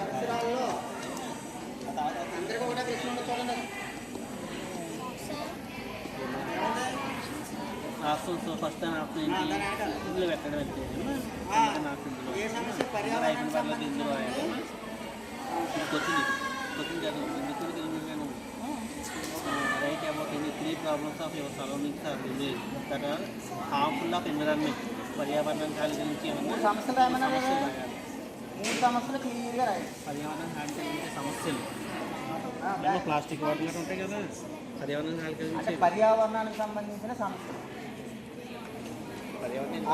పరిసరాల్లో first option ఏంటి ఇందులో పెట్టడం వెళ్తే ఇందులో వచ్చింది వచ్చింది రైట్ అబౌట్ ఎన్ని three problems of your surroundings are కదా దట్ ఫుల్ ఆఫ్ ఎన్విరాన్మెంట్ పర్యావరణం కలిగించి ఏమన్నా మూడు సమస్యలు రాయాలి. మూడు సమస్యలు క్లియర్గా రాయాలి. పర్యావరణం హాని కలిగించే సమస్యలు. ప్లాస్టిక్ వాటర్ ఉంటాయి కదా. పర్యావరణం హాని కలిగించే పర్యావరణానికి సంబంధించిన సమస్యలు. పర్యావరణం.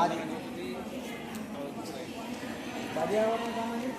పర్యావరణం సంబంధించిన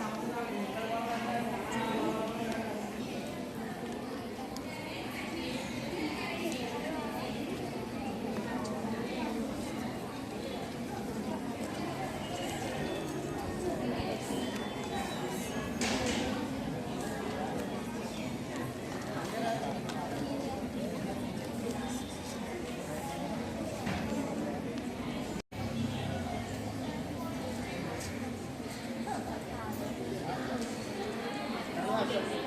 సమస్యలు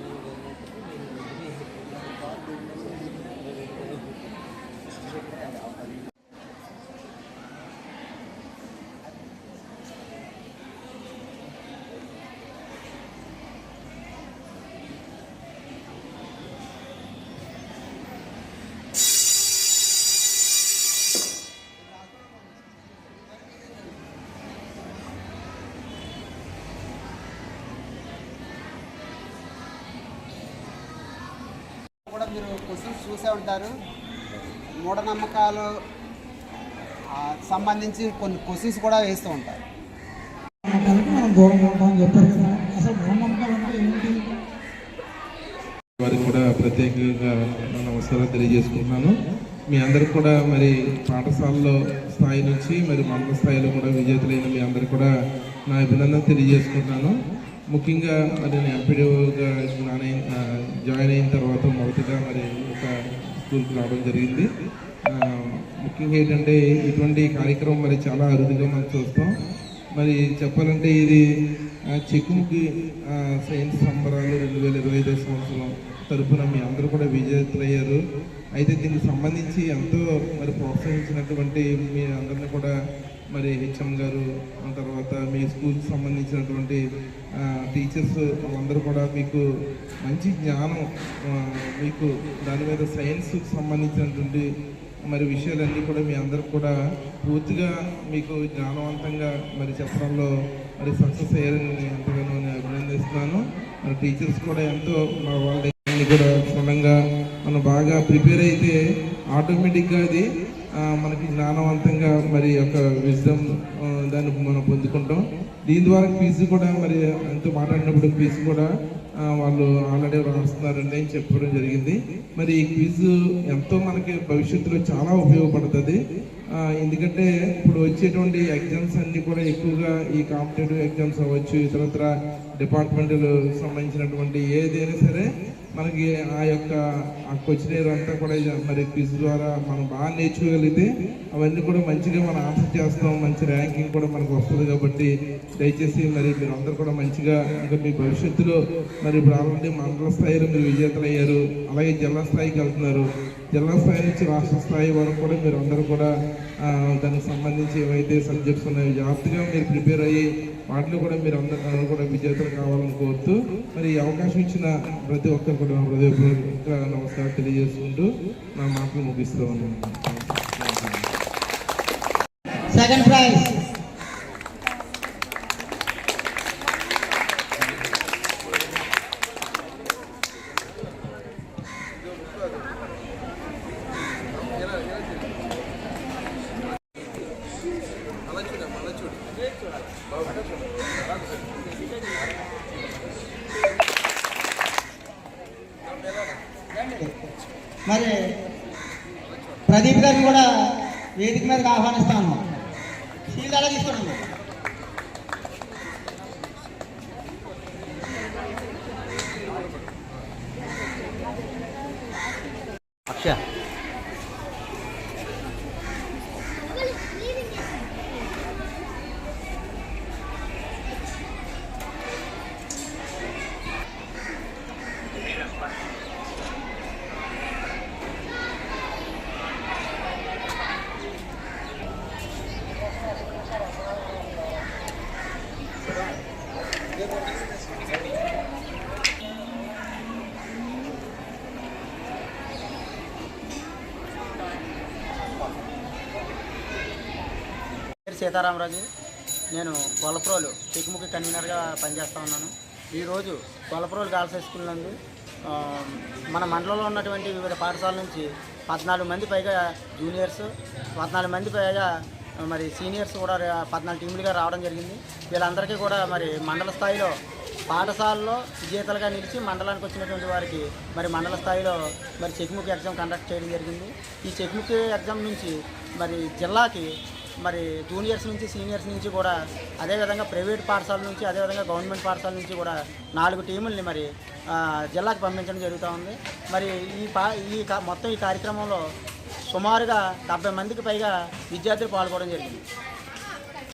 కూడా మీరు క్వశ్చన్స్ చూసే ఉంటారు. మూఢనమ్మకాలు ఆ, సంబంధించి కొన్ని క్వశ్చన్స్ కూడా వేస్తూ ఉంటారు. నమ్మకాలకు మనం దూరంగా ఉంటామని చెప్పారు కదా. అసలు మూఢనమ్మకాలు అంటే ఏంటి వారికి కూడా ప్రత్యేకంగా నా నమస్కారం తెలియజేసుకుంటున్నాను. మీ అందరికి కూడా మరి పాఠశాలలో స్థాయి నుంచి మరి మండల స్థాయిలో కూడా విజేతలైన మీ అందరికి కూడా నా అభినందన తెలియజేసుకుంటున్నాను. ముఖ్యంగా మరి నేను ఎంపీడీఓగా జాయిన్ అయిన తర్వాత మొదటిగా మరి ఒక స్కూల్కి రావడం జరిగింది. ముఖ్యంగా ఏంటంటే ఇటువంటి కార్యక్రమం మరి చాలా అరుదుగా మనం చూస్తాం. మరి చెప్పాలంటే ఇది చెక్కుముకి సైన్స్ సంబరాలు రెండు వేల ఇరవై ఐదో సంవత్సరం తరపున మీ అందరూ కూడా విజేతలయ్యారు. అయితే దీనికి సంబంధించి ఎంతో మరి ప్రోత్సహించినటువంటి మీ అందరిని కూడా మరి హెచ్ఎం గారు ఆ తర్వాత మీ స్కూల్కి సంబంధించినటువంటి టీచర్స్ అందరూ కూడా మీకు మంచి జ్ఞానం మీకు దాని మీద సైన్స్కి సంబంధించినటువంటి మరి విషయాలన్నీ కూడా మీ అందరికి కూడా పూర్తిగా మీకు జ్ఞానవంతంగా మరి చెప్పడంలో మరి సక్సెస్ అయ్యారని నేను ఎంతగానో నేను అభినందిస్తున్నాను. మరి టీచర్స్ కూడా ఎంతో మా వాళ్ళ కూడా క్షుణ్ణంగా మనం బాగా ప్రిపేర్ అయితే ఆటోమేటిక్గా అది మనకి జ్ఞానవంతంగా మరి యొక్క విజ్డమ్ దాన్ని మనం పొందుకుంటాం. దీని ద్వారా క్విజ్ కూడా మరి ఎంతో మాట్లాడినప్పుడు క్విజ్ కూడా వాళ్ళు ఆల్రెడీ రాస్తున్నారండి అని చెప్పడం జరిగింది. మరి ఈ క్విజ్ ఎంతో మనకి భవిష్యత్తులో చాలా ఉపయోగపడుతుంది. ఎందుకంటే ఇప్పుడు వచ్చేటువంటి ఎగ్జామ్స్ అన్నీ కూడా ఎక్కువగా ఈ కాంపిటేటివ్ ఎగ్జామ్స్ అవ్వచ్చు ఇతరత్ర డిపార్ట్మెంట్లు సంబంధించినటువంటి ఏదైనా సరే మనకి ఆ యొక్క ఆ క్వశ్చన్ అంతా కూడా మరి క్విజ్ ద్వారా మనం బాగా నేర్చుకోగలిగితే అవన్నీ కూడా మంచిగా మనం ఆన్సర్ చేస్తాం మంచి ర్యాంకింగ్ కూడా మనకు వస్తుంది కాబట్టి దయచేసి మరి మీరు అందరూ కూడా మంచిగా ఇంకా మీ భవిష్యత్తులో మరి ఇప్పుడు ఆల్రెడీ మండల స్థాయిలో మీరు విజేతలు అయ్యారు అలాగే జిల్లా స్థాయికి వెళ్తున్నారు. జిల్లా స్థాయి నుంచి రాష్ట్ర స్థాయి వరకు కూడా మీరు అందరూ కూడా దానికి సంబంధించి ఏవైతే సబ్జెక్ట్స్ ఉన్నాయో జాగ్రత్తగా మీరు ప్రిపేర్ అయ్యి వాటిలో కూడా మీరు అందరూ కూడా విజేతలు కావాలని కోరుతూ మరి ఈ అవకాశం ఇచ్చిన ప్రతి ఒక్కరు కూడా హృదయపూర్వక నమస్కారం తెలియజేసుకుంటూ నా మాటలు ముగిస్తూ ఉన్నాను. సెకండ్ ప్రైజ్ మరి ప్రదీప్ గారిని కూడా వేదిక మీదకి ఆహ్వానిస్తాను సీల్ అలా తీసుకోండి. సీతారామరాజు. నేను గొల్లప్రోలు చిక్కుముఖి కన్వీనర్గా పనిచేస్తూ ఉన్నాను. ఈరోజు గొల్లప్రోలు గర్ల్స్ హై స్కూల్ నందు మన మండలంలో ఉన్నటువంటి వివిధ పాఠశాల నుంచి పద్నాలుగు మంది పైగా జూనియర్స్ పద్నాలుగు మంది పైగా మరి సీనియర్స్ కూడా పద్నాలుగు టీములుగా రావడం జరిగింది. వీళ్ళందరికీ కూడా మరి మండల స్థాయిలో పాఠశాలలో విజేతలుగా నిలిచి మండలానికి వచ్చినటువంటి వారికి మరి మండల స్థాయిలో మరి చెక్ముక్ ఎగ్జామ్ కండక్ట్ చేయడం జరిగింది. ఈ చెక్ముక్ ఎగ్జామ్ నుంచి మరి జిల్లాకి మరి జూనియర్స్ నుంచి సీనియర్స్ నుంచి కూడా అదేవిధంగా ప్రైవేట్ పాఠశాల నుంచి అదేవిధంగా గవర్నమెంట్ పాఠశాల నుంచి కూడా నాలుగు టీముల్ని మరి జిల్లాకు పంపించడం జరుగుతూ ఉంది. మరి ఈ పా ఈ మొత్తం ఈ కార్యక్రమంలో సుమారుగా డెబ్బై మందికి పైగా విద్యార్థులు పాల్గొనడం జరిగింది.